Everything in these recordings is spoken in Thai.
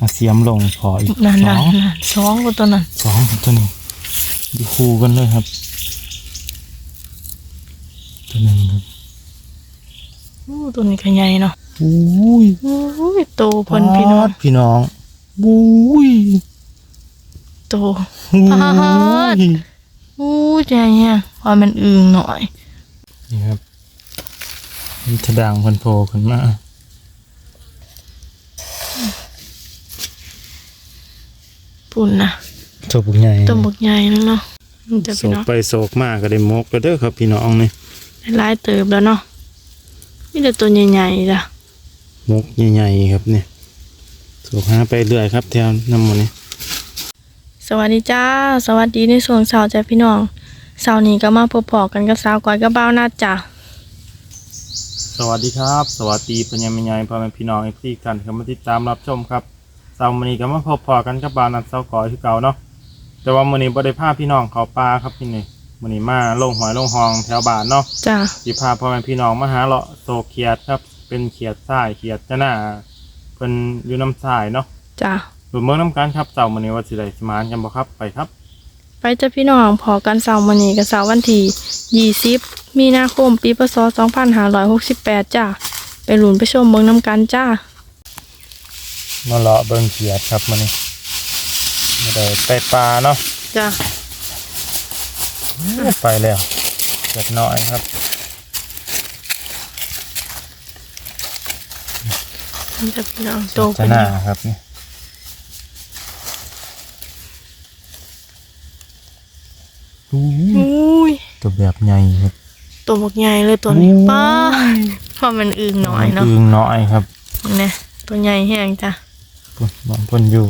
มาเสียมลงพออีกนั่นสนั่อนงนั่นสองก็ตัวนั้นสองตัวนี้อยู่คู่กันเลยครับ ตัวหนึ่งครับอู้ตัวนี้ก็ใหญ่เนาะอุ้ยอู้ยโตเพิ่นพี่น้องปาดพี่น้องอุ้ยโตอุ้ปาดยอู้ใหญ่เนี่ยพอมันอึงหน่อย นี่ครับมีทะดางเพันโผล่ขึ้นมา ปุ่นนะโศกใหญ่ตัวบักใหญ่แล้วเนาะมันจะโศพี่กน้องไปโศกมากก็ได้มกก็เด้อครับพี่น้องนี่หลายเติบแล้วเนาะมีแต่ตัวใหญ่ๆจ้ะมกใหญ่ๆครับเนี่ยโศกหาไปเรื่อยครับแถวน้ำมันนี่สวัสดีจ้า สวัสดีในส่วนเสาร์จ้ะพี่น้องเสาร์นี้ก็มาพบพอกันกับสาวก้อยกับบ้าวนาดจ้ะสวัสดีครับ สวัสดีปัญญามิญญาพ่อแม่พี่น้องเอฟซีกันครับมาติดตามรับชมครับเสาร์มื้อนี้ก็มาพบพอกันกับบาวนัดเสาร์ก่อยคือเก่าเนาะแต่ว่ามื้อนี้บ่ได้พาพี่น้องเขาป่าครับพี่นี่มื้อนี้มาลงหอยลงหองแถวบ้านเนาะจ้ะสิพาพ่อแม่พี่น้องมาหาเลาะโซเขียดครับ เป็นเขียดทรายเขียดจะหน้าเพิ่นอยู่น้ำทรายเนาะจ้ะดูเมืองน้ำกันครับเจ้ามื้อนี้ว่าสิได้สมานกันบ่ครับไปครับ ไปจ้ะพี่น้องพอกันเสาร์วันนี้กับเสาร์วันที่ยี่สิบมีนาคมปีพศสองพันห้าร้อยหกสิบแปดจ้ะไปหลุนไปชมเมืองน้ำกันจ้า มาเลาะเบิ่งเขียดครับมื้อนี้บ่ได้ไปปลาเนาะจ้ะไปแล้วเขียดน้อยครับนี่จ้ะพี่น้องโตจะเป็นหน้าครับนี่อู้ยอุ้ยตัวแบบใหญ่ครับตัวบักใหญ่เลยตัวนี้ป้าเพราะมันอึงหน่อยเนาะอึงน้อยครับเนี่ยตัวใหญ่แห้งจ้ะ พุ่นบางคนอยู่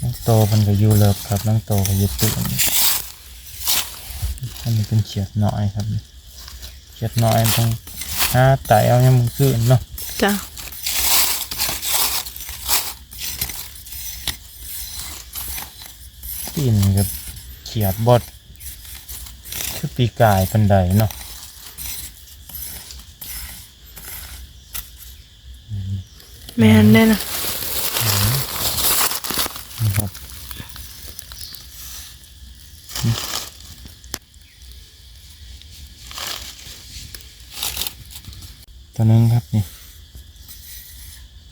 น้องโตมันก็อยู่เลิฟครับน้องโตก็อยู่ตื่นอันนี้เป็นเขียดน้อยครับเขียดน้อยต้องหาไต่เอายังมือคืนเนาะจ้ะปีนกับเขียดบด คือปีกายปันใดเนาะแม่นแน่นะนี่ครับตัวหนึงครับนี่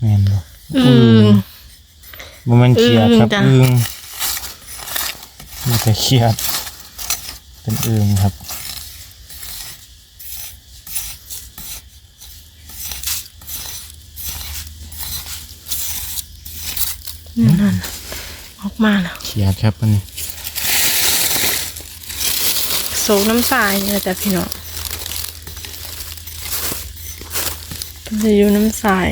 แม่นบ่อึงบ่แม่นเขียดครับอึ่งจ้ะอึงมีแต่เขียด เป็นอึงครับ นั่นออกมาแล้วเขียดครับอันนี้โศกน้ำสายเนี่ยจ้ะพี่น้องมันจะอยู่น้ำสาย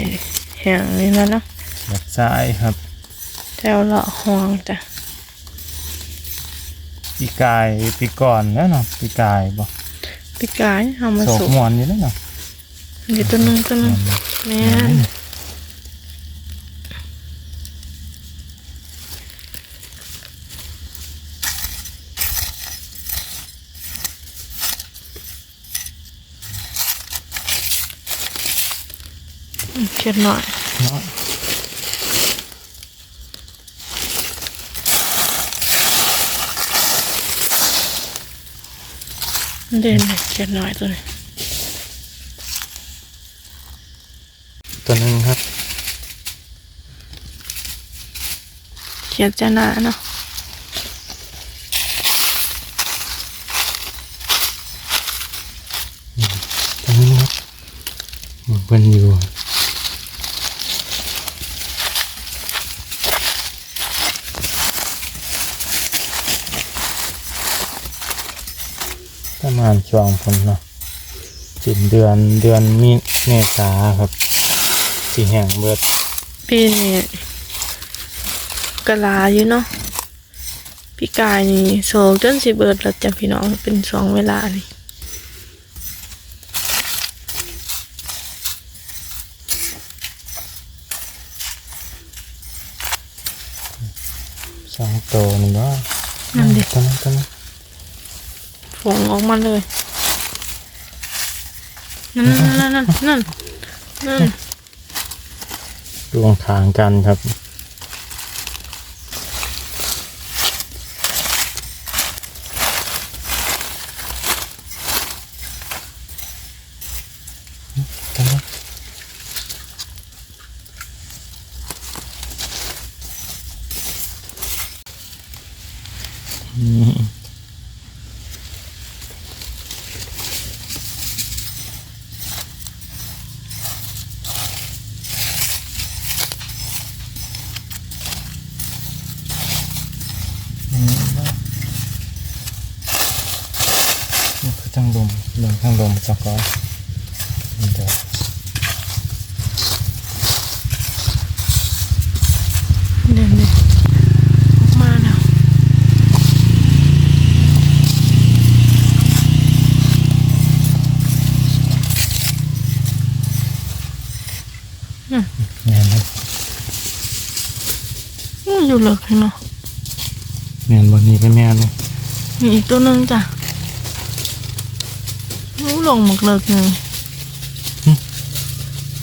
แห้งนี่แล้วเนาะเขียดซ้ายครับ แถวละห้องจ้ะ ปีกายปีก่อนแล้วเนาะปีกายบ่ปีกายเอามาโศกสุกมวนอยู่แล้วเนาะเดี๋ยวตัวหนึงตัวหนึงแม่นเขียดหน่อยเนาะ เด่นเลยเขียดหน่อยตัวนี้ตัวหนึงครับ เขียดจะหนาเนาะตัวหนึงครับมันเป็นอยู่ ประมาณช่วงฝนเนาะสิ้นเดือนเดือนมีเมษาครับสีแห้งเบิดปีนี้กะลาอยู่เนาะพี่กายนี่โศกจนสิเบิดแล้วจ้ะพี่น้องเป็นสองเวลานี่สองตัวนี่ว่านั่นเด็กตัวนั้นตัวนั้นฝ ผงออกมาเลย นั่นนั่นนั่นนั่นนั่น ดวงทางกันครับ กันนะอืมนี่คือทั้งลมลมทั้งลม สักก้อนเดี๋ยวเด่นเลยออกมาแล้วอืมแม่นเลยอืมอยู่เหลือข้างเนาะแม่นบนนี้ไปแม่นเลยมีอีกตัวหนึงจ้ะรู้ ลงหมกเลิกหนึ่ง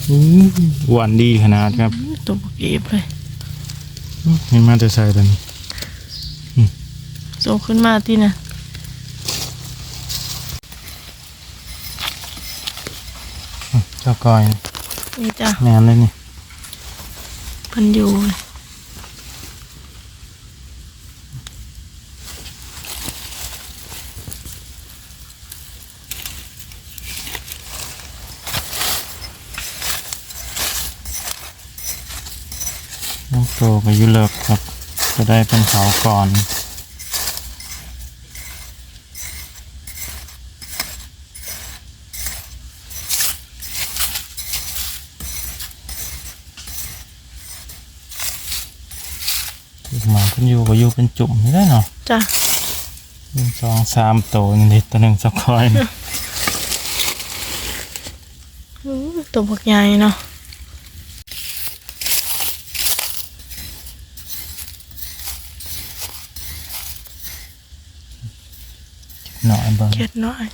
อู้หวานดีขนาดครับตัวบกเอฟเลยเห็นมาแต่ใส่ตัวนี้โซขึ้นมาที่น่ะเจ้าก้อยนี่จ้ะแม่นเลยนี่เพันอยู่เลย น้องโตกับยุเลิกครับ จะได้เป็นเขาก่อนหมาคุณอยู่ก็อยู่เป็นจุ่มนี่ได้เนาะจ้ะหนึ่งสองสามโตนี่ดิตัวหนึ่งสักคอยนี่อู้ตัวบกใหญ่เนาะ หน่อยเบิ้งเจ็ดน้อย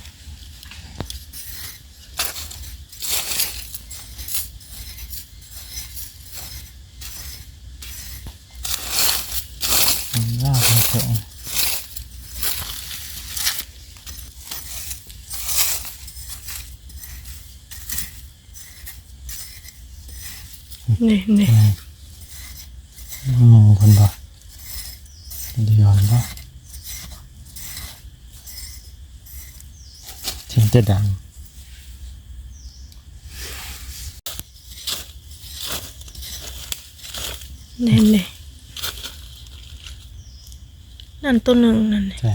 ล่าเป็นเสียงนี่นี่หมูคนบ่เดียวบ่เสียงจะดังนี่นี่นั่นตัวหนึ่งนั่นนี่ใช่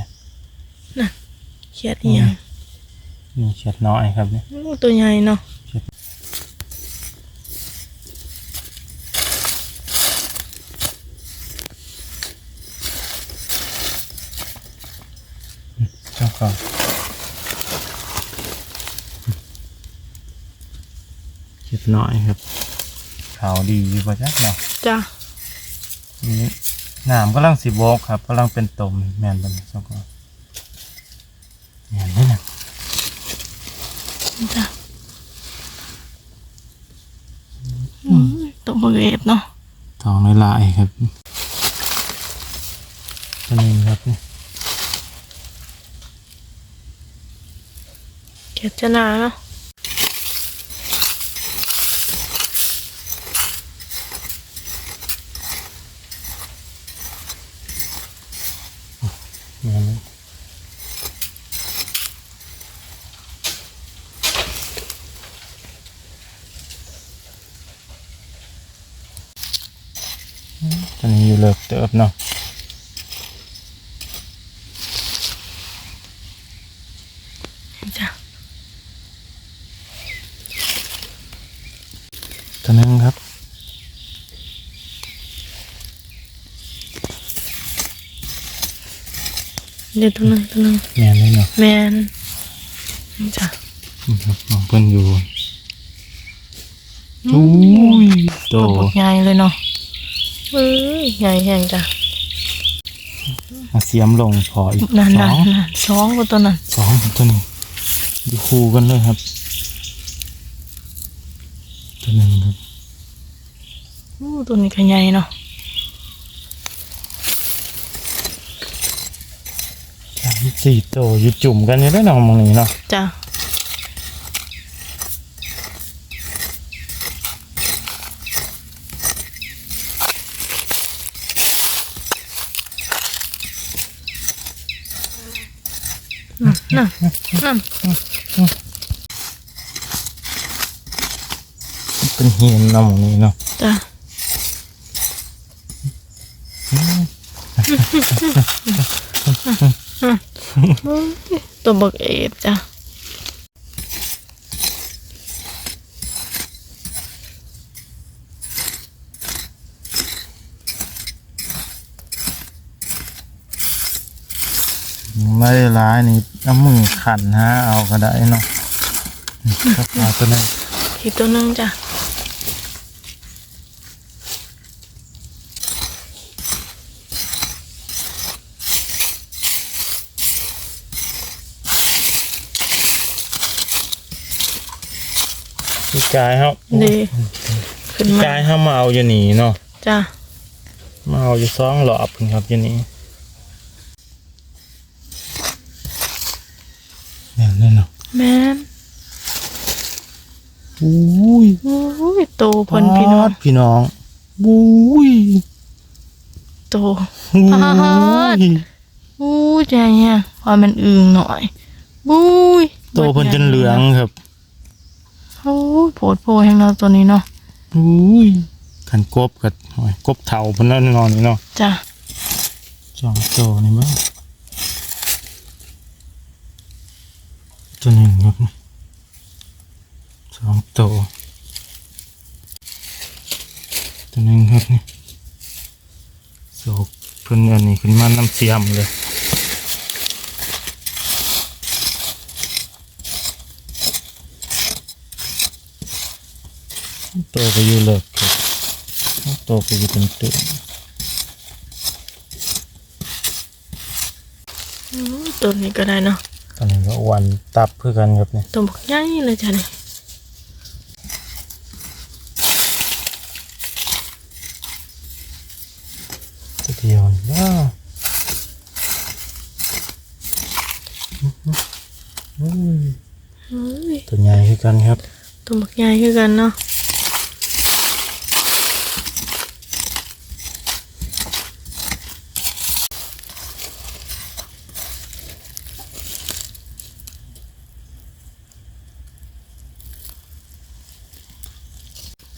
เขียดอีหยังมีเฉียดน้อยครับเนี่ยอู้ตัวใหญ่เนาะเจ้าก่อ นเฉียดน้อยครับขาวดีอยู่ป่ะจ๊ะเนาะจ้ะนี่น้ำกำลังสิบกครับกำลังเป็นตมแมนเป็นเจ้าก่อนแมนนี่นะจ้ะอืมตัวบกเอฟเนาะทองลายๆครับตัวนี้ครับนี่เขียดจะหนาเนาะ ตอนนี้อยู่เลิกเติบเนาะ ตัวนึงครับ เดี๋ยวตัวหนึ่งตัวหนึ่งแมนเลยเนาะแมนนี่จ้ะอืมครับมองเพิ่นอยู่อุ้ยโตตัวบกใหญ่เลยเนาะเอ้ยใหญ่แห้งจ้ะมาเสียมลงพออีกนั่นสนั่อนงนั่นสองก็ตัวนั้นสองตัวนี้อยู่คู่กันเลยครับ ตัวหนึ่งครับ อู้ตัวนี้ก็ใหญ่เนาะ สามสี่ตัวอยู่จุ่มกันอยู่ได้หนองมองนี้เนาะจ้ะนั่นนั่นนั่นเป็นเหียนเนองมองนี้เนาะจ้ะ ตัวบักเอฟจ้ะไม่ได้ร้ายนี่น้ำมือขันฮะเอาก็ได้เนาะก็พาตัวนั้นอีกตัวหนึงจ้ะ กายครับดีขึ้นพี่มากายเขามาเอาอยู่นี่เนาะจ้ะมาเอาอยู่สองหลอบพุ่นครับอยู่นี่เนี่ยเนี่ยเนาะแม่นอุ้ยอุ้ยโตเพิ่นพี่น้องปาดพี่น้องอุ้ยโต อุ้ปาด ยอู้ใจเนี่ยพอมันอึงหน่อยบุ้ยโตเพิ่นจนเหลืองครับ โอ้ยโผดโพแห่งเราตัวนี้เนาะอุ้ยขันกบกับโอ้ยกบเถาเพิ่นนั่นนอนนี่เนาะจ้ะสองโตนี่มั้งตัวหนึ่งครับสองโตตัวหนึ่งครับนี่โศกเพิ่นอันนี้ขึ้นมาน้ำเสียมเลย ตไปอยู่เลิกครับโตไปอยู่เป็นตัวอู้ตัวนี้ก็ได้เนาะตอนนี้ก็อ้วันตับเพื่อกันครับเนี่ยตัวบักใหญ่เลยจ้ะนี่ตัวเดียวนี่ว้าวอืมเฮ้ยตัวใหญ่คือกันครับ ตัวบักใหญ่คือกันเนาะ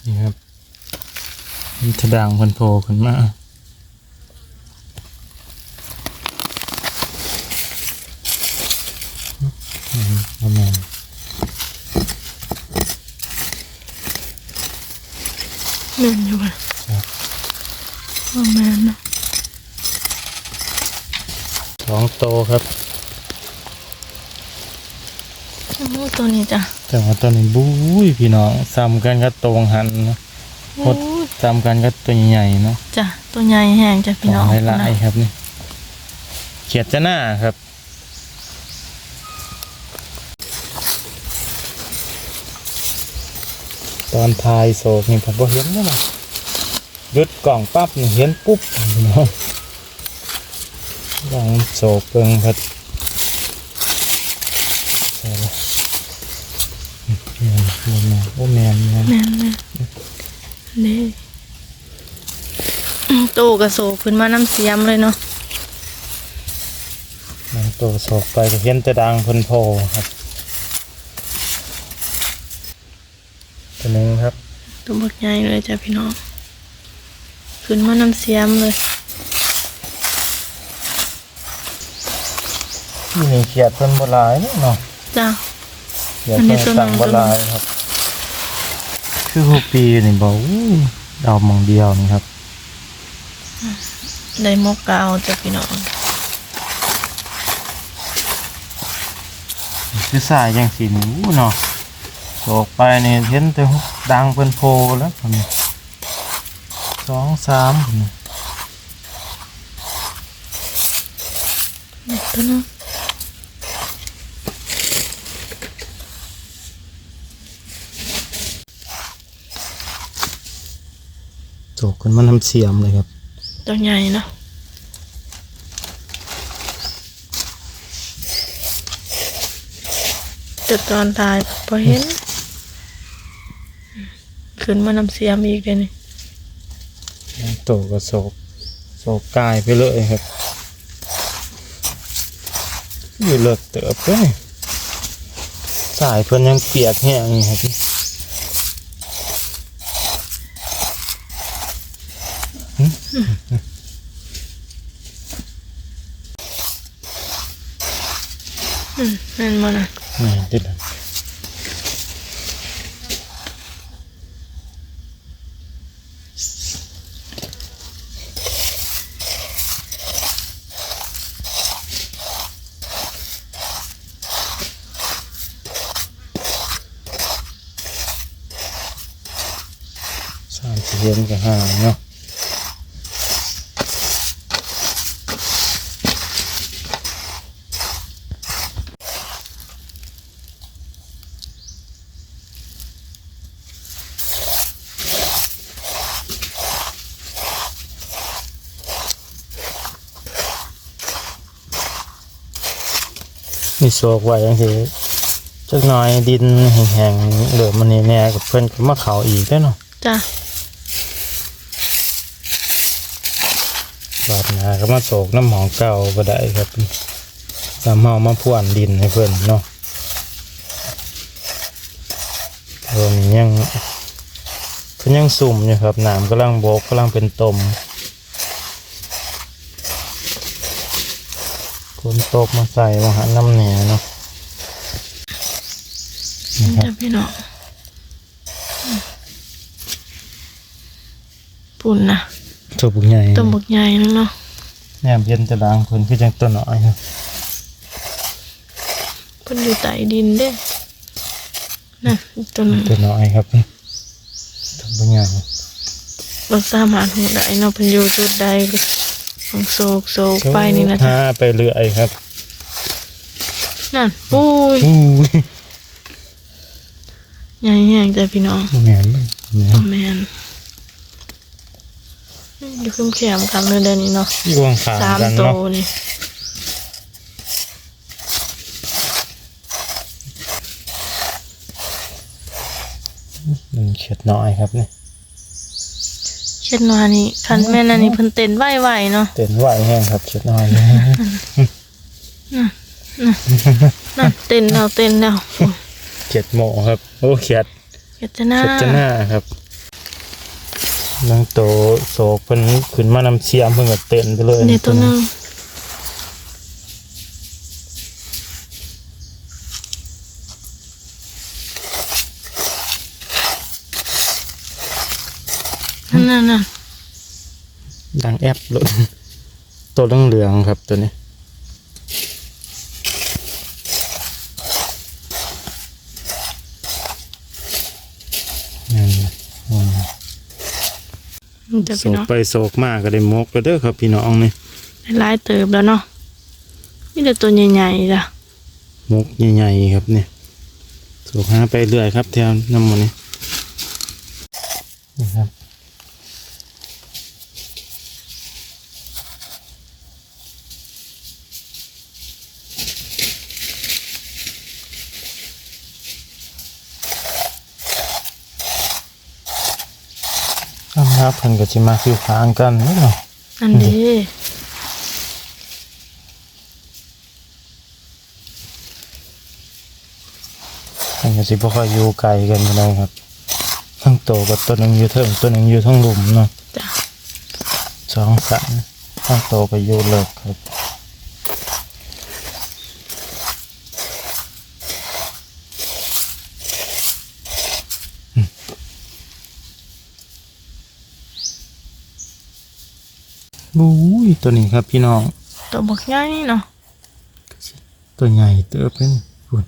นี่ครับมันจะดังพันโผล่ขึ้นมาอืมประมาณ แม่นอยู่ป่ะ ครับ ว่าแม่นเนาะ สองโตครับ โอ้ตัวนี้จ้ะ แต่ว่าตัวนี้บุ้ยพี่น้องซ้ำกันกับตรงหันเนาะโอ้ยซ้ำกันกับตัวใหญ่ๆเนาะจ้ะตัวใหญ่แห้งจ้ะพี่น้องหลายๆครับนี่เขียดจะหน้าครับตอนทายโศกนี่ผมบ่เห็นเลยนะหยุดกล่องปั๊บนี่เห็นปุ๊บพี่น้องลองโศกเปิงครับใช่เลย แมนโอ้แมนแมนแม่นแม่นนี่โตกระโศกขึ้นมาน้ำเสียมเลยเนาะนางตัวโศกไปก็เห็นแต่ดังเพิ่นโพครับตัวหนึงครับตัวบักใหญ่เลยจ้ะพี่น้องขึ้นมาน้ำเสียมเลยที่นี่เขียดเพิ่นบ่หลายเนาะจ้ะเขียดอันนี้เพิ่นตัวหนึ่ตั้งงบ่หลายครับ คือฮูปีนี่บ่อู้ดาวหมองเดียวนี่ครับได้มกกาวจ้ะพี่น้องคือสายจังซี่นี่อู้เนาะโศกไปนี่เห็นแต่ดังเพิ่นโพแล้วพุ่นนี่สองสามพุ่นนี่ตัวนึง โจกคนมันทำเสียมเลยครับ ตัวใหญ่เนาะจุดตอนตายพอเห็น ขึ้นมานำเสียมอีกเลยนี่โตก็โศกโศกกายไปเลยครับอยู่เลิกเติบเลยสายเพิ่นยังเปียกแห้งอยู่ครับ นั่นมันอะนี่ติดแล้วสามสิบเย็นกับห้าเนาะ มีโศกไว้ยังสิจักหน่อยดินแห้งๆเหลือมันนี่แน่กับเพื่อนก็มาเขาอีกได้อเนาะจ้ะบาดหนาก็มาโศกน้ำหมองเก่าก็ได้ครับสามเมามาพ่วนดินให้เพื่อนเนาะรวมนี้ยังเพิ่นยังสุ่มอยู่ครับน้ำกำลังโบกกำลังเป็นตม นตกมาใส่มาหาน้ำแหน่เนาะนี่ครับจ้ะพี่น้องปุ่นนะตัวบุกใหญ่ต้มบกใหญ่นึงเนาะแนมเย็นจะดังคนคือจังตัวน้อยครับเพิ่นอยู่ใต้ดินเด้นั่นตัวนึงตัวน้อยครับตัวบุกใหญ่เราสามารถหูได้เนาะเพิ่นอยู่จุดใดของ โศกโศกไปนี่นะจ๊ะหาไปเรื่อยครับ นั่นปุ้ยอู้ยใหญ่แห้งจ้ะพี่น้องบ่แม่นบ่แม่นโอ้แมนอยู่ขึ้นแขมกันเลยเดี๋ยวนี้เนาะอยู่ข้างขาสามกันโตเนาะนี่หนึ่งเขียดน้อยครับนี่ เช็ดหนานี่คันแม่นอันนี้เพิ่นเต้นไหวๆเนาะเต้นไหวแห้งครับเขียดน้อยนั่นเต้นแล้วเต้นแล้วเขียดโมครับ โอ้เขียดเฮ็ดจะหน้าเขียดจะหน้าครับนางโตโศกเพิ่นขึ้นมานำเสียมเพิ่นก็เต้นไปเลยเดี๋ยวตัวหนึง นั่นนั่นนั่นดังแอปเลยตัวเหลืองๆครับตัวนี้นั่นน่ะอืมจะโศพี่กน้องไปโศกมากก็ได้มกแล้วเด้อครับพี่น้องนี่หลายเติบแล้วเนาะมีแต่ตัวใหญ่ๆจ้ะมกใหญ่ๆครับเนี่ยโศกหาไปเรื่อยครับแถวน้ำมันนี่นี่ครับ คำนับเพิ่นก็สิมาคิวค้างกันเนาะอันดีมันก็สิบ่ค่อยอยู่ไกลกันปานใดครับทั้งโตกับตัวหนึงอยู่เทิงตัวหนึงอยู่ทั้งหลุมเนาะจ้ะสองสันทั้งโตก็อยู่เลิกครับ บู้ยตัวนี้ครับพี่น้อง ตัวบักใหญ่เนาะตัวใหญ่ตัวเป็นปุ่น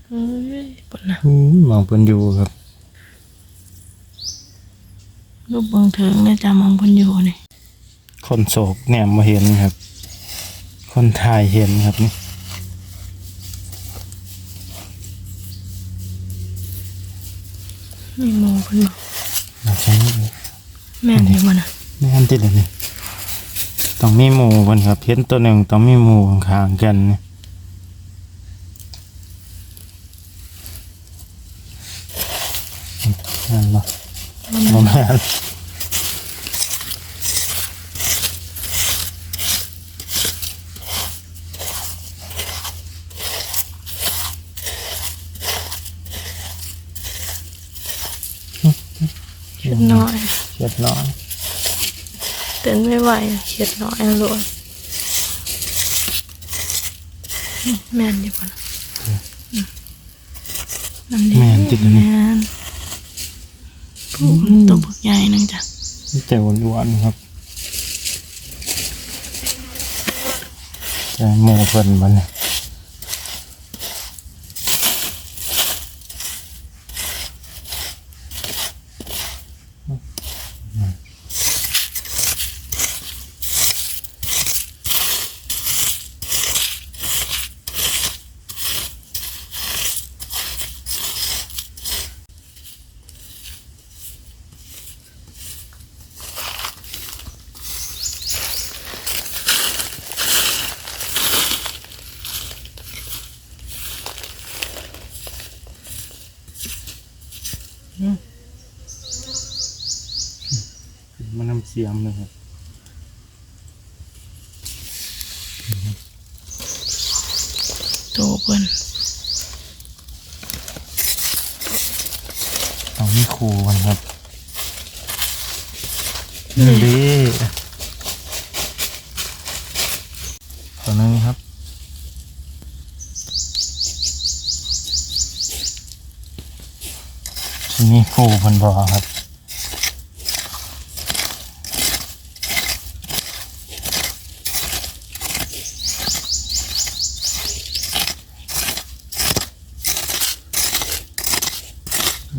ปุ่นนะมองเพิ่นอยู่ครับรูปบิงเถึงนี่ยจะมองเพิ่นอยู่นี่คนโศกแหนมมาเห็นครับ คนถ่ายเห็นครับนี่นี่มองเพิ่นบ่น่าจะแม่นอยู่มันนะแม่นติดเลยนี่ ต้องมีหมูบนครับเพ้นตัวหนึ่งต้องมีหมูข้างๆกันนี่นั่นบ่บ่แม่นเขียดน้อยเรียบร้อย เต้นไม่ไหวเขียดน้อยอะโลดแม่นอยู่บ่น่ะอืมนั่นดิแม่นติดเลยนี่แม่นปูตัวบักใหญ่นึงจ้ะเจ๋วล้วนๆครับแต่หมูเพิ่นมันยมันน้ำเสียมเลยครับตัวเพิ่นต้องมีครูกันครับนี่ดีตัวนึงครับที่นี่ครูเพันบอครับ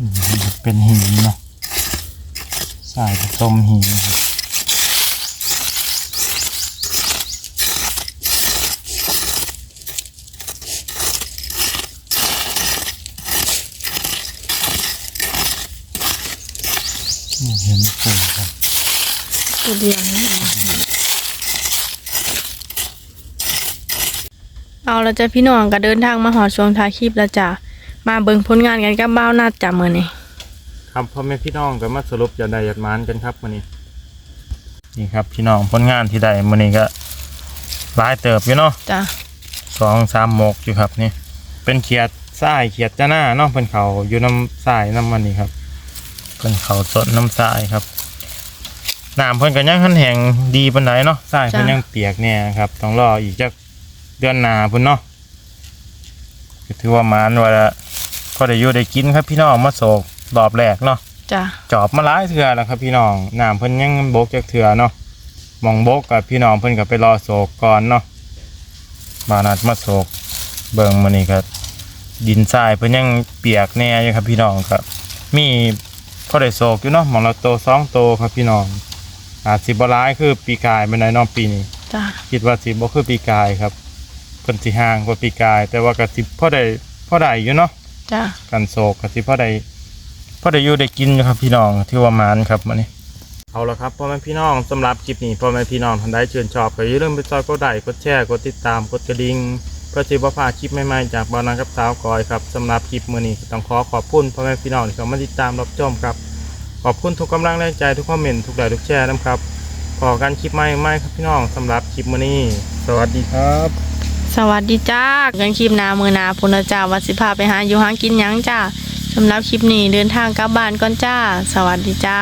อืม เป็นหินเนาะสายผสมหินครับเห็นปูครับตัวเดียวนั่เองเอาจะพี่น้องก็เดินทางมาหอดช่วงท้ายคลิปแล้วจ้ะมาเบิ่งผลงานกันกับบ้าวนาดจ้ะมื้อนี้ ครับพ่อแม่พี่น้องก็มาสรุปยาใดยาดหมานกันครับวันนี้ นี่ครับพี่น้องผลงานที่ได้วันนี้ก็หลายเติบอยู่เนาะจ้ะสองสามหมกอยู่ครับนี่ เป็นเขียดทรายเขียดจ้าหน้าเนาะเป็นเขาอยู่น้ำทรายน้ำมันนี่ครับเป็นเขาสดน้ำทรายครับน้ำเพิ่นก็ยังขันแห้งดีปานใดเนาะทรายเพิ่นยังเปียกเนี่ยครับต้องรออีกจักเดือนหน้าพุ่นเนาะก็ถือว่าหมานว่าก็ได้อยู่ได้กินครับพี่น้องมาโศก รอบแรกเนาะจ้ะจอบมาหลายเถื่อแล้วครับพี่น้องน้ำเพิ่นยังบกจากเถื่อเนาะหมองบกกับพี่น้องเพิ่นก็ไปรอโศกก่อนเนาะบานัดมาโศกเบิ่งมื้อนี้ก็ดินทรายเพิ่นยังเปียกแน่อยู่ครับพี่น้องก็มีพอได้โศกอยู่เนาะหมองละโตสองโตครับพี่น้องอาจสิบ่ร้ายคือปีกายเป็นไดเน้องปีนี้จ้ะคิดว่าสิบ่คือปีกายครับเพิ่นสิห่างกว่าปีกาย แต่ว่าก็สิพอได้พอได้อยู่เนาะจ้ะกันโศกกับสิพ่อใด พ่อใดอยู่ได้กินอยู่ครับพี่น้องที่ว่าหมานครับมันนี่เอาละครับพ่อแม่พี่น้องสำหรับคลิปนี้พ่อแม่พี่น้องท่านใดชื่นชอบก็อย่าลืมไปซอยกดไลค์กดแชร์กดติดตามกดกระดิ่งเพื่อที่ว่าพลาดคลิปใหม่ๆจากบอลนักับสาวกอยครับสำหรับคลิปมื้อนี้ก็ต้องขอขอบคุณพ่อแม่พี่น้องที่เข้ามาติดตามรับชมครับ ขอบคุณทุกกำลังแรงใจทุกคอมเมนต์ทุกไลค์ทุกแชร์นะครับพอกันคลิปใหม่ๆครับพี่น้องสำหรับคลิปมื้อนี้ สวัสดีครับ สวัสดีจ้ากันคลิปหนามือหนาพุนละจ้าวัดสิพาไปหาอยู่หากินหยังจ้า สำหรับคลิปนี้เดินทางกลับบ้านก่อนจ้า สวัสดีจ้า